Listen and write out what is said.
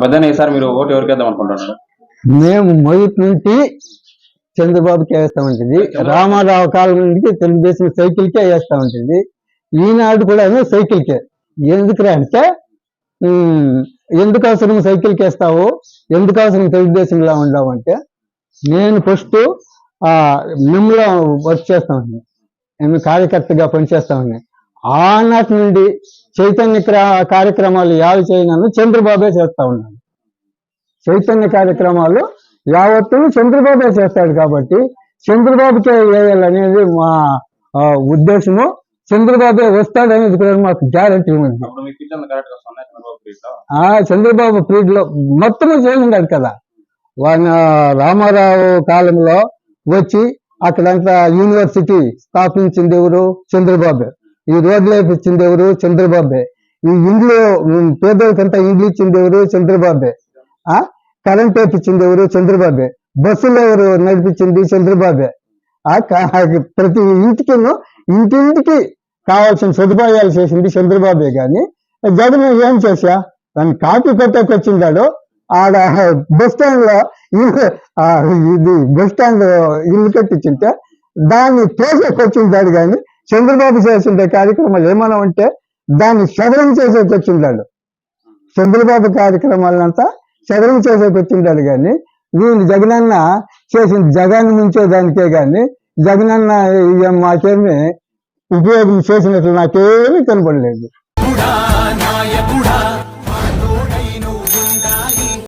పెద్దనే ఈసారి మీరు ఓటు ఎవరికి వేద్దాం అనుకుంటున్నారు మేము మొదటి నుంచి చంద్రబాబుకి వేస్తా ఉంటుంది. రామారావు కాలం నుండి తెలుగుదేశం సైకిల్కే వేస్తా ఉంటుంది. ఈనాడు కూడా సైకిల్కే ఎందుకురా అంటే ఎందుకు అవసరం సైకిల్కి వేస్తావు? ఎందుకు అవసరం తెలుగుదేశంలో ఉండవు అంటే నేను ఫస్ట్ ఆ మిమ్మలో వర్క్ చేస్తా ఉన్నాను నేను కార్యకర్తగా పనిచేస్తా ఉన్నాను ఆనాటి నుండి చైతన్య క్రా- కార్యక్రమాలు యావి చేయనను చంద్రబాబే చేస్తా ఉన్నాను చైతన్య కార్యక్రమాలు యావత్తు చంద్రబాబే చేస్తాడు కాబట్టి చంద్రబాబుకే వేయాలనేది మా ఉద్దేశము. చంద్రబాబే వస్తాడనేది కూడా మాకు గ్యారంటీ ఉంది చంద్రబాబు ప్రీతిలో. ఆ చంద్రబాబు పీరియడ్లో మొత్తం చేసిండాడు కదా. వాన రామారావు కాలంలో వచ్చి అక్కడంతా యూనివర్సిటీ స్థాపించింది ఎవరు? చంద్రబాబే. ఈ రోడ్లు ఇచ్చింది ఎవరు చంద్రబాబే. ఈ ఇండ్లు పేదోళ్ళకంతా పేదలకంతా ఇండ్లు ఇచ్చింది ఎవరు చంద్రబాబే. ఆ? కరెంట్ వేపించింది ఎవరు చంద్రబాబే. బస్సులు ఎవరు నడిపించింది చంద్రబాబే. ఆ? ప్రతి ఇంటికిను ఇంటింటికి కావాల్సిన సదుపాయాలు చేసింది చంద్రబాబే గాని జగన్ ఏం చేశా? దాన్ని కాపీ పెట్టకొచ్చిందాడు వచ్చిందాడు ఆడ బస్ స్టాండ్లో ఆ, ఇది బస్ స్టాండ్ ఇల్లు కట్టించింటే దాన్ని తోసేకొచ్చిందాడు కానీ చంద్రబాబు చేస్తుండే కార్యక్రమాలు ఏమైనా ఉంటే దాన్ని సదరం చేసేకి వచ్చిందాడు చంద్రబాబు కార్యక్రమాలంతా సదరం చేసేకి వచ్చిందాడు కానీ వీళ్ళు జగనన్న చేసిన జగన్ ముంచేదానికే కానీ జగనన్న మాకేమి ఉపయోగం చేసినట్లు నాకేమీ కనపడలేదు.